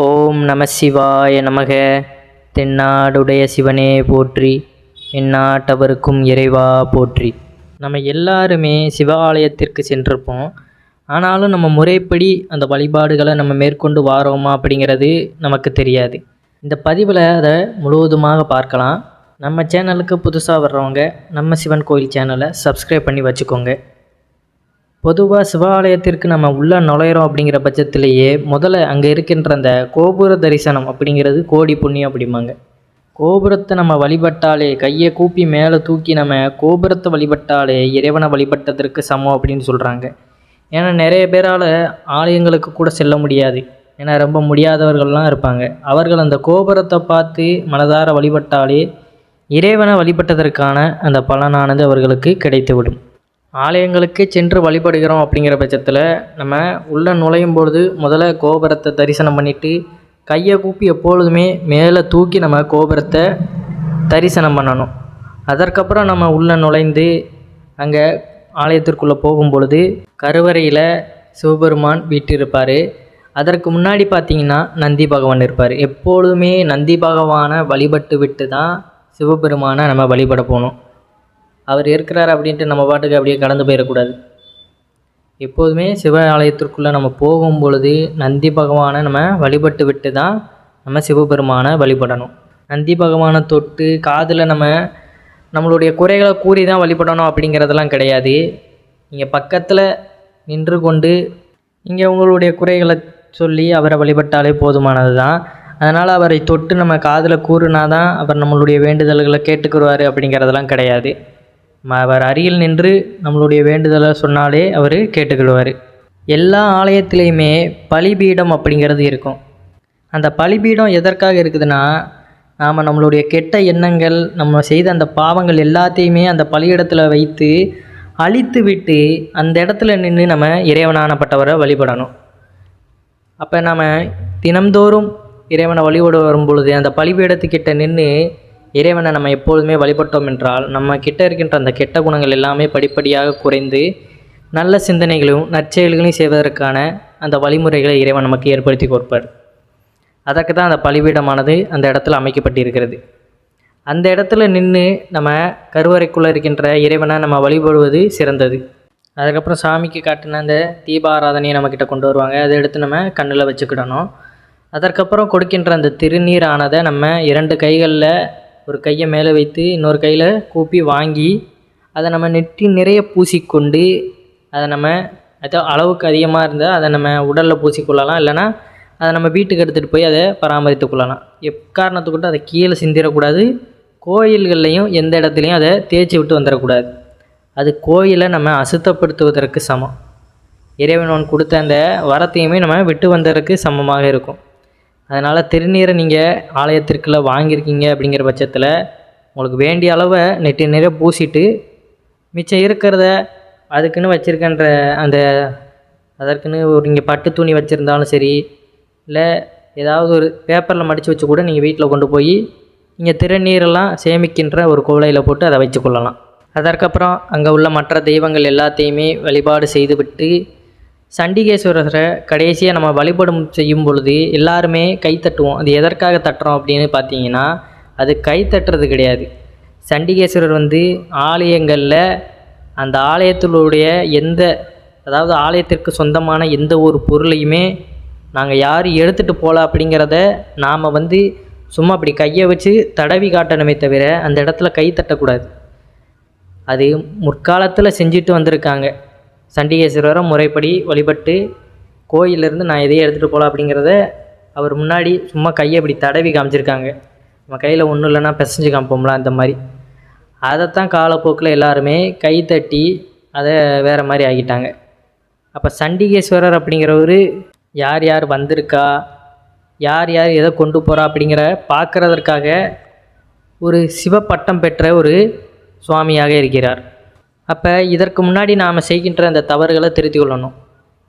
ஓம் நம சிவாய நமக. தென்னாடுடைய சிவனே போற்றி எந்நாட்டவருக்கும் இறைவா போற்றி. நம்ம எல்லாருமே சிவாலயத்திற்கு சென்றிருப்போம். ஆனாலும் நம்ம முறைப்படி அந்த வழிபாடுகளை நம்ம மேற்கொண்டு வாரோமா அப்படிங்கிறது நமக்கு தெரியாது. இந்த பதிவில் அதை முழுவதுமாக பார்க்கலாம். நம்ம சேனலுக்கு புதுசாக வர்றவங்க நம்ம சிவன் கோயில் சேனலை சப்ஸ்கிரைப் பண்ணி வச்சுக்கோங்க. பொதுவாக சிவாலயத்திற்கு நம்ம உள்ளே நுழையிறோம் அப்படிங்கிற பட்சத்திலேயே முதல்ல அங்கே இருக்கின்ற அந்த கோபுர தரிசனம் அப்படிங்கிறது கோடி புண்ணியம் அப்படிம்பாங்க. கோபுரத்தை நம்ம வழிபட்டாலே கையை கூப்பி மேலே தூக்கி நம்ம கோபுரத்தை வழிபட்டாலே இறைவனை வழிபட்டதற்கு சமம் அப்படின்னு சொல்கிறாங்க ஏன்னா நிறைய பேரால் ஆலயங்களுக்கு கூட செல்ல முடியாது. ஏன்னா ரொம்ப முடியாதவர்கள்லாம் இருப்பாங்க. அவர்கள் அந்த கோபுரத்தை பார்த்து மனதார வழிபட்டாலே இறைவனை வழிபட்டதற்கான அந்த பலனானது அவர்களுக்கு கிடைத்துவிடும். ஆலயங்களுக்கு சென்று வழிபடுகிறோம் அப்படிங்கிற பட்சத்தில் நம்ம உள்ளே நுழையும் பொழுது முதல்ல கோபுரத்தை தரிசனம் பண்ணிவிட்டு கையை கூப்பி எப்பொழுதுமே மேலே தூக்கி நம்ம கோபுரத்தை தரிசனம் பண்ணணும். அதற்கப்புறம் நம்ம உள்ளே நுழைந்து அங்கே ஆலயத்திற்குள்ளே போகும் பொழுது கருவறையில் சிவபெருமான் வீட்டிருப்பார் அதற்கு முன்னாடி பார்த்தீங்கன்னா நந்தி பகவான் இருப்பார். எப்பொழுதுமே நந்தி பகவானை வழிபட்டு விட்டு தான் சிவபெருமானை நம்ம வழிபட போகணும் அவர் இருக்கிறார் அப்படின்ட்டு நம்ம பாட்டுக்கு அப்படியே கடந்து போயிடக்கூடாது. எப்போதுமே சிவ ஆலயத்திற்குள்ளே நம்ம போகும் பொழுது நந்தி பகவானை நம்ம வழிபட்டு விட்டு தான் நம்ம சிவபெருமானை வழிபடணும். நந்தி பகவானை தொட்டு காதில் நம்ம நம்மளுடைய குறைகளை கூறி தான் வழிபடணும் அப்படிங்கிறதெல்லாம் கிடையாது. நீங்கள் பக்கத்தில் நின்று கொண்டு நீங்கள் உங்களுடைய குறைகளை சொல்லி அவரை வழிபட்டாலே போதுமானது தான் அதனால் அவரை தொட்டு நம்ம காதில் கூறுனா தான் அவர் நம்மளுடைய வேண்டுதல்களை கேட்டுக்குருவார் அப்படிங்கிறதெல்லாம் கிடையாது. அவர் அருகில் நின்று நம்மளுடைய வேண்டுதலை சொன்னாலே அவர் கேட்டுக்கிடுவார் எல்லா ஆலயத்திலையுமே பலிபீடம் அப்படிங்கிறது இருக்கும். அந்த பலிபீடம் எதற்காக இருக்குதுன்னா நாம் நம்மளுடைய கெட்ட எண்ணங்கள் நம்ம செய்த அந்த பாவங்கள் எல்லாத்தையுமே அந்த பலியிடத்தில் வைத்து அழித்து விட்டு அந்த இடத்துல நின்று நம்ம இறைவனானப்பட்டவரை வழிபடணும். அப்போ நாம் தினம்தோறும் இறைவனை வழிபட வரும் பொழுது அந்த பலிபீடத்துக்கிட்ட நின்று இறைவனை நம்ம எப்பொழுதுமே வழிபட்டோம் என்றால் நம்ம கிட்ட இருக்கின்ற அந்த கெட்ட குணங்கள் எல்லாமே படிப்படியாக குறைந்து நல்ல சிந்தனைகளும் நற்செயல்களையும் செய்வதற்கான அந்த வழிமுறைகளை இறைவன் நமக்கு ஏற்படுத்தி கொடுப்பார். அதற்கு தான் அந்த பலிபீடமானது அந்த இடத்துல அமைக்கப்பட்டிருக்கிறது. அந்த இடத்துல நின்று நம்ம கருவறைக்குள்ளே இருக்கின்ற இறைவனை நம்ம வழிபடுவது சிறந்தது. அதுக்கப்புறம் சாமிக்கு காட்டின அந்த தீபாராதனையை நம்மக்கிட்ட கொண்டு வருவாங்க. அதை எடுத்து நம்ம கண்ணில் வச்சுக்கிடணும். அதற்கப்புறம் கொடுக்கின்ற அந்த திருநீரானதை நம்ம இரண்டு கைகளில் ஒரு கையை மேலே வைத்து இன்னொரு கையில் கூப்பி வாங்கி அதை நம்ம நெற்றி நிறைய பூசிக்கொண்டு அதை நம்ம அது அளவுக்கு அதிகமாக இருந்தால் அதை நம்ம உடலில் பூசிக்கொள்ளலாம். இல்லைன்னா அதை நம்ம வீட்டுக்கு எடுத்துகிட்டு போய் அதை பராமரித்து கொள்ளலாம். எக்காரணத்துக்கு கொண்டு அதை கீழே சிந்திடக்கூடாது. கோயில்கள்லையும் எந்த இடத்துலையும் அதை தேய்ச்சி விட்டு வந்துடக்கூடாது. அது கோயிலை நம்ம அசுத்தப்படுத்துவதற்கு சமம். இறைவன் கொடுத்த அந்த வரத்தையுமே நம்ம விட்டு வந்ததற்கு சமமாக இருக்கும். அதனால் திருநீரை நீங்கள் ஆலயத்திற்குள்ள வாங்கியிருக்கீங்க அப்படிங்கிற பட்சத்தில் உங்களுக்கு வேண்டிய அளவை நெட்டி நிறைய பூசிட்டு மிச்சம் இருக்கிறத அதுக்குன்னு வச்சுருக்கின்ற அந்த அதற்குன்னு ஒரு நீங்கள் பட்டு துணி வச்சுருந்தாலும் சரி இல்லை ஏதாவது ஒரு பேப்பரில் மடித்து வச்சு கூட நீங்கள் வீட்டில் கொண்டு போய் நீங்கள் திருநீரெல்லாம் சேமிக்கின்ற ஒரு குவளையில் போட்டு அதை வச்சுக்கொள்ளலாம் அதற்கப்புறம் அங்கே உள்ள மற்ற தெய்வங்கள் எல்லாத்தையுமே வழிபாடு செய்துவிட்டு சண்டிகேஸ்வரரை கடைசியாக நம்ம வழிபடும் செய்யும் பொழுது எல்லாருமே கை தட்டுவோம். அது எதற்காக தட்டுறோம் அப்படின்னு பார்த்தீங்கன்னா அது கை தட்டுறது கிடையாது. சண்டிகேஸ்வரர் வந்து ஆலயங்களில் அந்த ஆலயத்தினுடைய எந்த அதாவது ஆலயத்திற்கு சொந்தமான எந்த ஒரு பொருளையுமே நாங்கள் யார் எடுத்துகிட்டு போகல அப்படிங்கிறத நாம் வந்து சும்மா அப்படி கையை வச்சு தடவி காட்டணுமே தவிர அந்த இடத்துல கை தட்டக்கூடாது. அது முற்காலத்தில் செஞ்சுட்டு வந்திருக்காங்க. சண்டிகேஸ்வரரை முறைப்படி வழிபட்டு கோயிலிருந்து நான் எதையும் எடுத்துகிட்டு போகலாம் அப்படிங்கிறத அவர் முன்னாடி சும்மா கையை இப்படி தடவி காமிச்சிருக்காங்க. நம்ம கையில் ஒன்றும் இல்லைன்னா பிசைஞ்சு காமிப்போம்ல அந்த மாதிரி. அதைத்தான் காலப்போக்கில் எல்லாருமே கை தட்டி அதை வேறு மாதிரி ஆகிட்டாங்க அப்போ சண்டிகேஸ்வரர் அப்படிங்கிறவர் யார் யார் வந்திருக்கா? யார் யார் எதை கொண்டு போகிறா அப்படிங்கிற பார்க்குறதற்காக ஒரு சிவப்பட்டம் பெற்ற ஒரு சுவாமியாக இருக்கிறார். அப்போ இதற்கு முன்னாடி நாம் செய்கின்ற அந்த தவறுகளை திருத்தி கொள்ளணும்.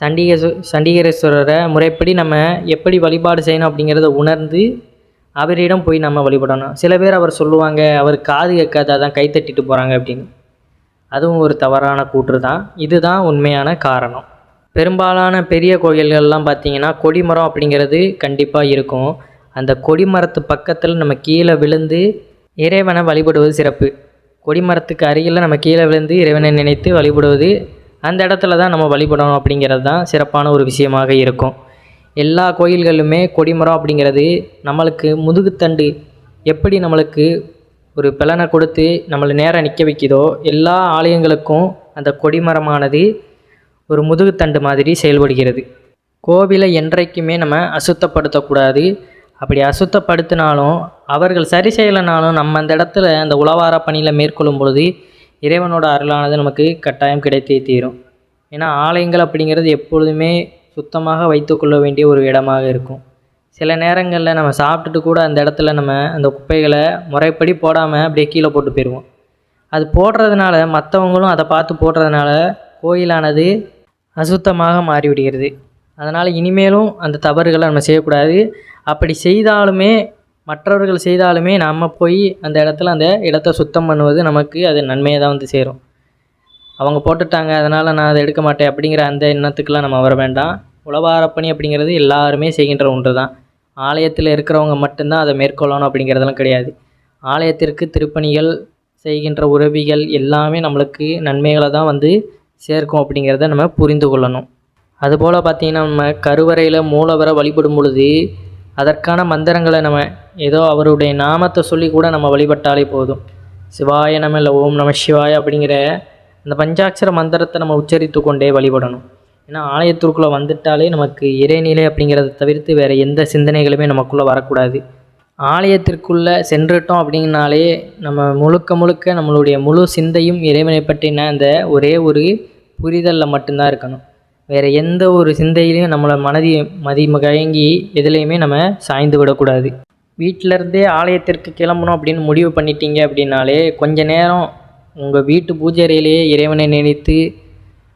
சண்டிகேஸ்வ சண்டிகேஸ்வரரை முறைப்படி நம்ம எப்படி வழிபாடு செய்யணும் அப்படிங்கிறத உணர்ந்து அவரிடம் போய் நம்ம வழிபடணும். சில பேர் அவர் சொல்லுவாங்க அவர் காது கேட்காத அதான் கை தட்டிட்டு போகிறாங்க அப்படின்னு. அதுவும் ஒரு தவறான கூற்று தான். இதுதான் உண்மையான காரணம். பெரும்பாலான பெரிய கோயில்கள்லாம் பார்த்தீங்கன்னா கொடிமரம் அப்படிங்கிறது கண்டிப்பாக இருக்கும். அந்த கொடிமரத்து பக்கத்தில் நம்ம கீழே விழுந்து இறைவனை வழிபடுவது சிறப்பு. கொடிமரத்துக்கு அருகில் நம்ம கீழே விழுந்து இறைவனை நினைத்து வழிபடுவது அந்த இடத்துல தான் நம்ம வழிபடணும் அப்படிங்கிறது தான் சிறப்பான ஒரு விஷயமாக இருக்கும். எல்லா கோயில்களுமே கொடிமரம் அப்படிங்கிறது நம்மளுக்கு முதுகுத்தண்டு எப்படி நம்மளுக்கு ஒரு பலனை கொடுத்து நம்மளை நேராக நிற்க வைக்குதோ எல்லா ஆலயங்களுக்கும் அந்த கொடிமரமானது ஒரு முதுகுத்தண்டு மாதிரி செயல்படுகிறது. கோவிலை என்றைக்குமே நம்ம அசுத்தப்படுத்தக்கூடாது. அப்படி அசுத்தப்படுத்தினாலும் அவர்கள் சரி செய்யலைனாலும் நம்ம அந்த இடத்துல அந்த உளவார பணியில் மேற்கொள்ளும் பொழுது இறைவனோட அருளானது நமக்கு கட்டாயம் கிடைத்தே தீரும். ஏன்னா ஆலயங்கள் அப்படிங்கிறது எப்பொழுதுமே சுத்தமாக வைத்துக்கொள்ள வேண்டிய ஒரு இடமாக இருக்கும். சில நேரங்களில் நம்ம சாப்பிட்டுட்டு கூட அந்த இடத்துல நம்ம அந்த குப்பைகளை முறைப்படி போடாமல் அப்படியே கீழே போட்டு போயிடுவோம் அது போடுறதுனால மற்றவங்களும் அதை பார்த்து போடுறதுனால கோயிலானது அசுத்தமாக மாறிவிடுகிறது. அதனால் இனிமேலும் அந்த தவறுகளை நம்ம செய்யக்கூடாது. அப்படி செய்தாலுமே மற்றவர்கள் செய்தாலுமே நம்ம போய் அந்த இடத்துல அந்த இடத்த சுத்தம் பண்ணுவது நமக்கு அது நன்மையை தான் வந்து சேரும். அவங்க போட்டுட்டாங்க அதனால் நான் அதை எடுக்க மாட்டேன் அப்படிங்கிற அந்த எண்ணத்துக்கெலாம் நம்ம வர வேண்டாம். உழவாரப்பணி அப்படிங்கிறது எல்லாருமே செய்கின்ற ஒன்று தான் ஆலயத்தில் இருக்கிறவங்க மட்டும்தான் அதை மேற்கொள்ளணும் அப்படிங்கிறதெல்லாம் கிடையாது. ஆலயத்திற்கு திருப்பணிகள் செய்கின்ற உறவிகள் எல்லாமே நம்மளுக்கு நன்மைகளை தான் வந்து சேர்க்கும் அப்படிங்கிறத நம்ம புரிந்து கொள்ளணும். அதுபோல் பார்த்திங்கன்னா நம்ம கருவறையில் மூலவரை வழிபடும் பொழுது அதற்கான மந்திரங்களை நம்ம ஏதோ அவருடைய நாமத்தை சொல்லி கூட நம்ம வழிபட்டாலே போதும். சிவாய நம இல்லை ஓம் நம சிவாய அப்படிங்கிற அந்த பஞ்சாட்சர மந்திரத்தை நம்ம உச்சரித்து கொண்டே வழிபடணும். ஏன்னா ஆலயத்திற்குள்ளே வந்துட்டாலே நமக்கு இறைநிலை அப்படிங்கிறத தவிர்த்து வேறு எந்த சிந்தனைகளுமே நமக்குள்ளே வரக்கூடாது. ஆலயத்திற்குள்ளே சென்றுட்டோம் அப்படின்னாலே நம்ம முழுக்க முழுக்க நம்மளுடைய முழு சிந்தையும் இறைவனை பற்றின அந்த ஒரே ஒரு புரிதலில் மட்டும்தான் இருக்கணும். வேறு எந்த ஒரு சிந்தையிலையும் நம்மளை மனதி மதி மயங்கி எதுலேயுமே நம்ம சாய்ந்து விடக்கூடாது. வீட்டிலருந்தே ஆலயத்திற்கு கிளம்பணும் அப்படின்னு முடிவு பண்ணிட்டீங்க அப்படின்னாலே கொஞ்ச நேரம் உங்கள் வீட்டு பூஜை அறையிலேயே இறைவனை நினைத்து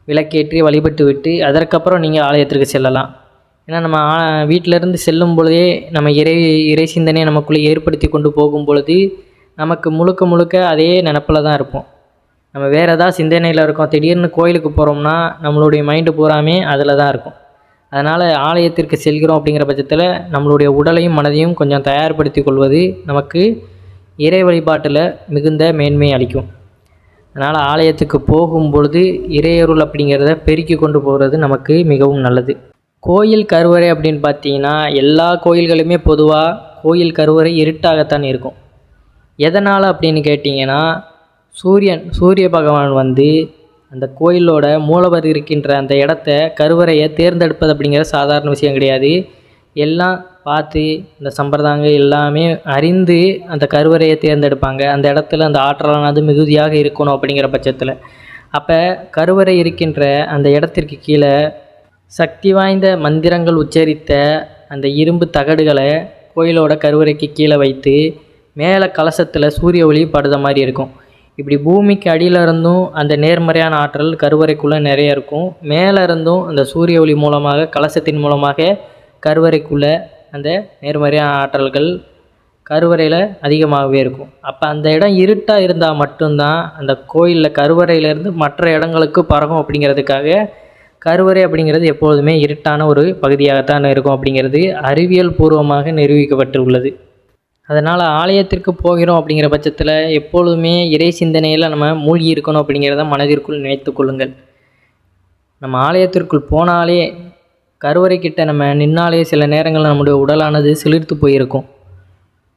விளக்கேற்றி வழிபட்டு விட்டு அதற்கப்புறம் நீங்கள் ஆலயத்திற்கு செல்லலாம். ஏன்னா நம்ம ஆ- வீட்டிலேருந்து செல்லும் பொழுதே நம்ம இறை இறை சிந்தனையை நமக்குள்ளே ஏற்படுத்தி கொண்டு போகும் பொழுது நமக்கு முழுக்க முழுக்க அதே நினப்பில் தான் இருப்போம். நம்ம வேறு ஏதாவது சிந்தனையில் இருக்கோம் திடீர்னு கோயிலுக்கு போகிறோம்னா நம்மளுடைய மைண்டு பூராமே அதில் தான் இருக்கும். அதனால் ஆலயத்திற்கு செல்கிறோம் அப்படிங்கிற பட்சத்தில் நம்மளுடைய உடலையும் மனதையும் கொஞ்சம் தயார்படுத்தி கொள்வது நமக்கு இறை வழிபாட்டில் மிகுந்த மேன்மை அளிக்கும். அதனால் ஆலயத்துக்கு போகும் பொழுது இறையருள் அப்படிங்கிறத பெருக்கி கொண்டு போகிறது நமக்கு மிகவும் நல்லது. கோயில் கருவறை அப்படின்னு பார்த்தீங்கன்னா எல்லா கோயில்களுமே பொதுவாக கோயில் கருவறை இருட்டாகத்தான் இருக்கும். எதனால் அப்படின்னு கேட்டிங்கன்னா சூரியன் சூரிய பகவான் வந்து அந்த கோயிலோட மூலவர் இருக்கின்ற அந்த இடத்த கருவறையை தேர்ந்தெடுப்பது அப்படிங்கிற சாதாரண விஷயம் கிடையாது. எல்லாம் பார்த்து இந்த சம்பிரதாயங்கள் எல்லாமே அறிந்து அந்த கருவறையை தேர்ந்தெடுப்பாங்க. அந்த இடத்துல அந்த ஆற்றலானது மிகுதியாக இருக்கணும் அப்படிங்கிற பட்சத்தில். அப்போ கருவறை இருக்கின்ற அந்த இடத்திற்கு கீழே சக்தி வாய்ந்த மந்திரங்கள் உச்சரித்த அந்த இரும்பு தகடுகளை கோயிலோட கருவறைக்கு கீழே வைத்து மேலே கலசத்தில் சூரிய ஒளி படுத மாதிரி இருக்கும். இப்படி பூமிக்கு அடியில் இருந்தும் அந்த நேர்மறையான ஆற்றல் கருவறைக்குள்ளே நிறைய இருக்கும். மேலே இருந்தும் அந்த சூரிய ஒளி மூலமாக கலசத்தின் மூலமாக கருவறைக்குள்ளே அந்த நேர்மறையான ஆற்றல்கள் கருவறையில் அதிகமாகவே இருக்கும். அப்போ அந்த இடம் இருட்டாக இருந்தால் மட்டும்தான் அந்த கோயிலில் கருவறையிலேருந்து மற்ற இடங்களுக்கு பரவும் அப்படிங்கிறதுக்காக கருவறை அப்படிங்கிறது எப்பொழுதுமே இருட்டான ஒரு பகுதியாகத்தான் இருக்கும் அப்படிங்கிறது அறிவியல் பூர்வமாக நிரூபிக்கப்பட்டுள்ளது. அதனால் ஆலயத்திற்கு போகிறோம் அப்படிங்கிற பட்சத்தில் எப்பொழுதுமே இறை சிந்தனையில் நம்ம மூழ்கி இருக்கணும் அப்படிங்கிறத மனதிற்குள் நினைத்து கொள்ளுங்கள். நம்ம ஆலயத்திற்குள் போனாலே கருவறை கிட்ட நம்ம நின்னாலே சில நேரங்களில் நம்முடைய உடலானது சிலிர்த்து போயிருக்கும்.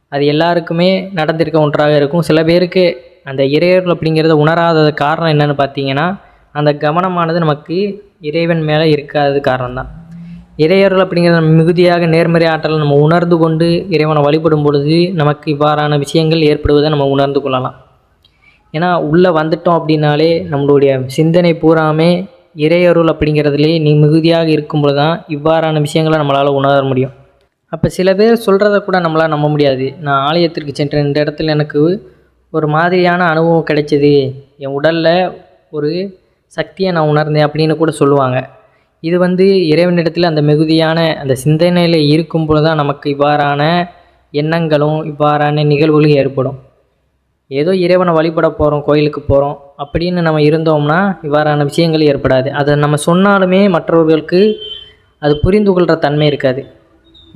அது எல்லாருக்குமே நடந்திருக்க ஒன்றாக இருக்கும். சில பேருக்கு அந்த இறையர்கள் அப்படிங்கிறத உணராதது காரணம் என்னென்னு பார்த்தீங்கன்னா அந்த கவனமானது நமக்கு இறைவன் மேலே இருக்காதது காரணம்தான். இறையர்கள் அப்படிங்கிறது நம்ம மிகுதியாக நேர்மறை ஆற்றலை நம்ம உணர்ந்து கொண்டு இறைவனை வழிபடும் பொழுது நமக்கு இவ்வாறான விஷயங்கள் ஏற்படுவதை நம்ம உணர்ந்து கொள்ளலாம். ஏன்னா உள்ளே வந்துட்டோம் அப்படின்னாலே நம்மளுடைய சிந்தனை பூராமே இறையருள் அப்படிங்கிறதுலே நீ மிகுதியாக இருக்கும்பொழுது தான் இவ்வாறான விஷயங்களை நம்மளால் உணர முடியும். அப்போ சில பேர் சொல்கிறத கூட நம்மளால் நம்ப முடியாது. நான் ஆலயத்திற்கு சென்ற இந்த இடத்துல எனக்கு ஒரு மாதிரியான அனுபவம் கிடைச்சிது. என் உடலில் ஒரு சக்தியை நான் உணர்ந்தேன் அப்படின்னு கூட சொல்லுவாங்க. இது வந்து இறைவனிடத்தில் அந்த மிகுதியான அந்த சிந்தனையில் இருக்கும் பொழுது தான் நமக்கு இவ்வாறான எண்ணங்களும் இவ்வாறான நிகழ்வுகளும் ஏற்படும். ஏதோ இறைவனை வழிபட போகிறோம் கோயிலுக்கு போகிறோம் அப்படின்னு நம்ம இருந்தோம்னா இவ்வாறான விஷயங்கள் ஏற்படாது. அதை நம்ம சொன்னாலுமே மற்றவர்களுக்கு அது புரிந்து கொள்கிற தன்மை இருக்காது.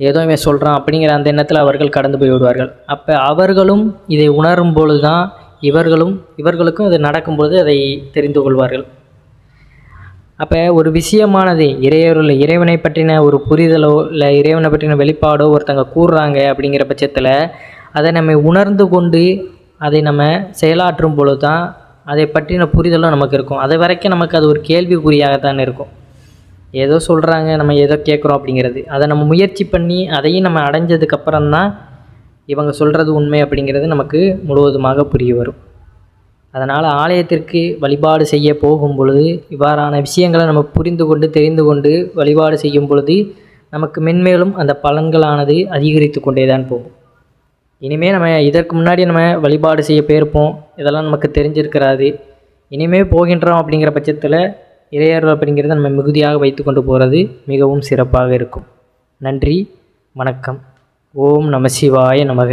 ஏதோ இவன் சொல்கிறான் அப்படிங்கிற அந்த எண்ணத்தில் அவர்கள் கடந்து போய் விடுவார்கள். அப்போ அவர்களும் இதை உணரும் பொழுது தான் இவர்களும் இவர்களுக்கும் அது நடக்கும்பொழுது அதை தெரிந்து கொள்வார்கள். அப்போ ஒரு விஷயமானது இறையருள் இறைவனை பற்றின ஒரு புரிதலோ இல்லை இறைவனை பற்றின வெளிப்பாடோ ஒருத்தங்க கூறுறாங்க அப்படிங்கிற பட்சத்தில் அதை நம்ம உணர்ந்து கொண்டு அதை நம்ம செயலாற்றும் பொழுது தான் அதை பற்றின புரிதலும் நமக்கு இருக்கும். அது வரைக்கும் நமக்கு அது ஒரு கேள்விக்குறியாகத்தான் இருக்கும். ஏதோ சொல்கிறாங்க நம்ம ஏதோ கேட்குறோம் அப்படிங்கிறது. அதை நம்ம முயற்சி பண்ணி அதையும் நம்ம அடைஞ்சதுக்கப்புறம் தான் இவங்க சொல்கிறது உண்மை அப்படிங்கிறது நமக்கு முழுவதுமாக புரிய வரும். அதனால் ஆலயத்திற்கு வழிபாடு செய்ய போகும் பொழுது இவ்வாறான விஷயங்களை நம்ம புரிந்து கொண்டு தெரிந்து கொண்டு வழிபாடு செய்யும் பொழுது நமக்கு மென்மேலும் அந்த பலன்களானது அதிகரித்து கொண்டே தான் போகும். இனிமேல் நம்ம இதற்கு முன்னாடி நம்ம வழிபாடு செய்ய போயிருப்போம். இதெல்லாம் நமக்கு தெரிஞ்சிருக்கிறாது. இனிமேல் போகின்றோம் அப்படிங்கிற பட்சத்தில் இறையர்கள் அப்படிங்கிறத நம்ம மிகுதியாக வைத்து கொண்டு போகிறது மிகவும் சிறப்பாக இருக்கும். நன்றி வணக்கம். ஓம் நம சிவாய நமக.